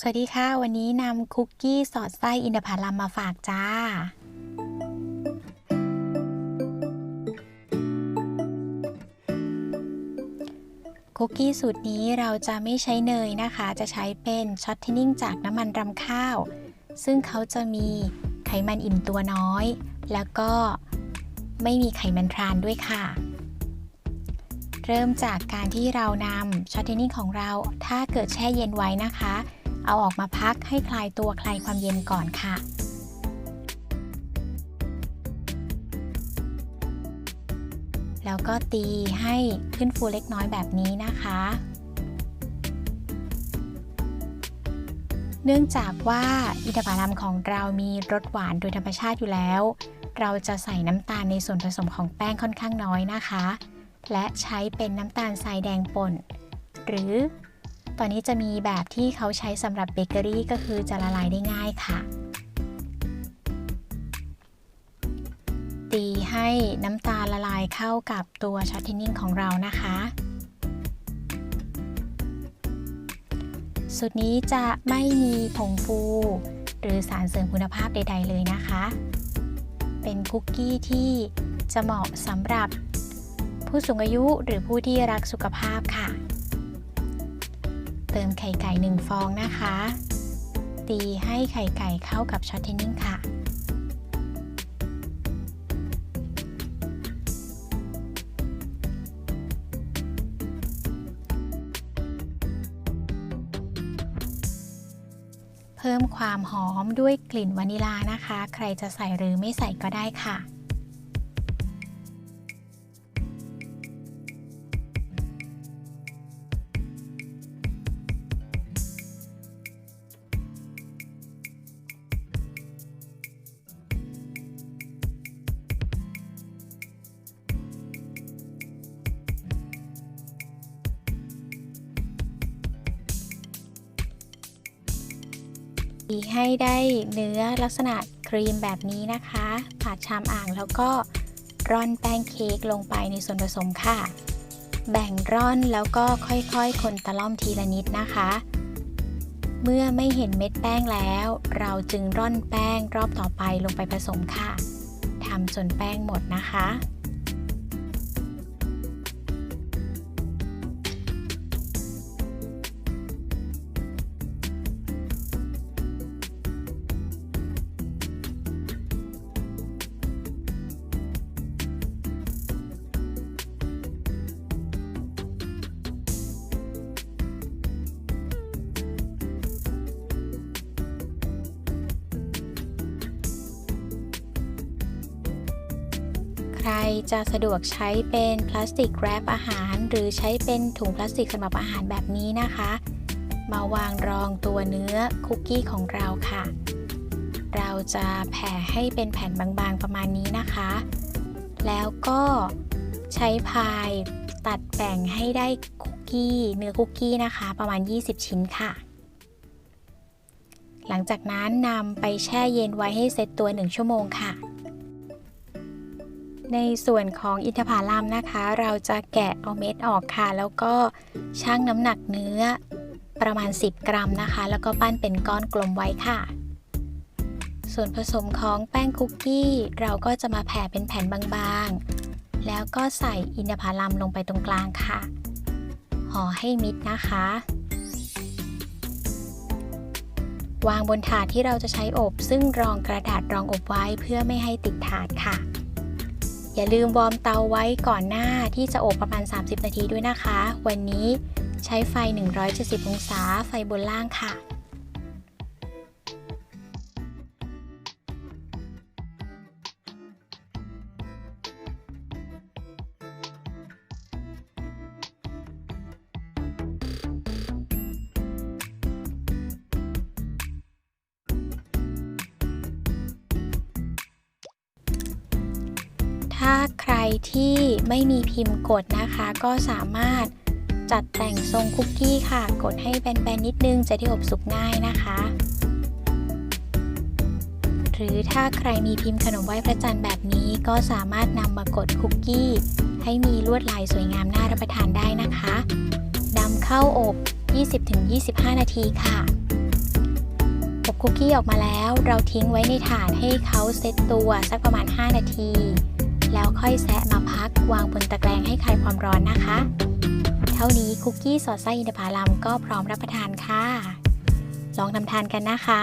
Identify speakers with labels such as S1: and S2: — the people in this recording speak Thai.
S1: สวัสดีค่ะ วันนี้นำคุกกี้สอดไส้อินทผลัมมาฝากจ้า คุกกี้สูตรนี้เราจะไม่ใช้เนยนะคะ จะใช้เป็นช็อตเทนนิ่งจากน้ำมันรำข้าว ซึ่งเขาจะมีไขมันอิ่มตัวน้อย แล้วก็ไม่มีไขมันทรานด้วยค่ะเริ่มจากการที่เรานำช็อตเทนนิ่งของเรา ถ้าเกิดแช่เย็นไว้นะคะ เอาออกมาพักให้คลายตัวคลายความเย็นก่อนค่ะ แล้วก็ตีให้ขึ้นฟูเล็กน้อยแบบนี้นะคะ เนื่องจากว่าอินทผลัมของเรามีรสหวานโดยธรรมชาติอยู่แล้ว เราจะใส่น้ำตาลในส่วนผสมของแป้งค่อนข้างน้อยนะคะ และใช้เป็นน้ำตาลทรายแดงป่น หรือ ตอนนี้จะมีแบบที่เขาใช้สำหรับเบเกอรี่ก็คือจะละลายได้ง่ายค่ะ ตีให้น้ำตาลละลายเข้ากับตัวช็อตเทนนิ่งของเรานะคะสูตรนี้จะไม่มีผงฟู หรือสารเสริมคุณภาพใด ๆ เลยนะคะ เป็นคุกกี้ที่จะเหมาะสำหรับผู้สูงอายุหรือผู้ที่รักสุขภาพค่ะ ติมไข่ไก่หนึ่งฟองนะคะ ตีให้ไข่ไก่เข้ากับช็อตเทนนิ่งค่ะ เพิ่มความหอมด้วยกลิ่นวานิลานะคะ ใครจะใส่หรือไม่ใส่ก็ได้ค่ะ ให้ได้เนื้อลักษณะครีมแบบนี้นะคะผัดชามอ่างแล้วก็ร่อนแป้งเค้กลงไปในส่วนผสมค่ะ แบ่งร่อนแล้วก็ค่อยๆ คนตะล่อมทีละนิดนะคะ เมื่อไม่เห็นเม็ดแป้งแล้ว เราจึงร่อนแป้งรอบต่อไปลงไปผสมค่ะทำจนแป้งหมดนะคะ รจะสะดวกใช้เป็นพลาสติกแรปอาหาร หรือใช้เป็นถุงพลาสติกสำหรับอาหารแบบนี้นะคะ มาวางรองตัวเนื้อคุกกี้ของเราค่ะ เราจะแผ่ให้เป็นแผ่นบางๆประมาณนี้นะคะ แล้วก็ใช้พายตัดแบ่งให้ได้คุกกี้เนื้อคุกกี้นะคะ ประมาณ 20 ชิ้นค่ะ หลังจากนั้นนำไปแช่เย็นไว้ให้เซตตัว 1 ชั่วโมงค่ะ ในส่วนของอินทผลัมนะคะ เราจะแกะเอาเม็ดออกค่ะ แล้วก็ชั่งน้ำหนักเนื้อประมาณ 10 กรัมนะคะ แล้วก็ปั้นเป็นก้อนกลมไว้ค่ะ ส่วนผสมของแป้งคุกกี้ เราก็จะมาแผ่เป็นแผ่นบางๆ แล้วก็ใส่อินทผลัมลงไปตรงกลางค่ะ ห่อให้มิดนะคะ วางบนถาดที่เราจะใช้อบ ซึ่งรองกระดาษรองอบไว้เพื่อไม่ให้ติดถาดค่ะ อย่าลืมวอร์มเตาไว้ก่อนหน้าที่จะอบประมาณ 30 นาทีด้วยนะคะ วันนี้ใช้ไฟ 170 องศาไฟบนล่างค่ะ ถ้าใครที่ไม่มีพิมพ์กดนะคะ ก็สามารถจัดแต่งทรงคุกกี้ค่ะ กดให้แบนๆนิดนึงจะได้อบสุกง่ายนะคะ หรือถ้าใครมีพิมพ์ขนมไหว้พระจันทร์แบบนี้ก็สามารถนำมากดคุกกี้ ให้มีลวดลายสวยงามน่ารับประทานได้นะคะนำเข้าอบ 20-25 นาทีค่ะอบคุกกี้ออกมาแล้ว เราทิ้งไว้ในถาดให้เขาเซตตัวสักประมาณ 5 นาที แล้วค่อยแซะมาพักวางบนตะแกรงให้คลายความร้อนนะคะ เท่านี้คุกกี้สอดไส้อินทผลัมก็พร้อมรับประทานค่ะ ลองทำทานกันนะคะ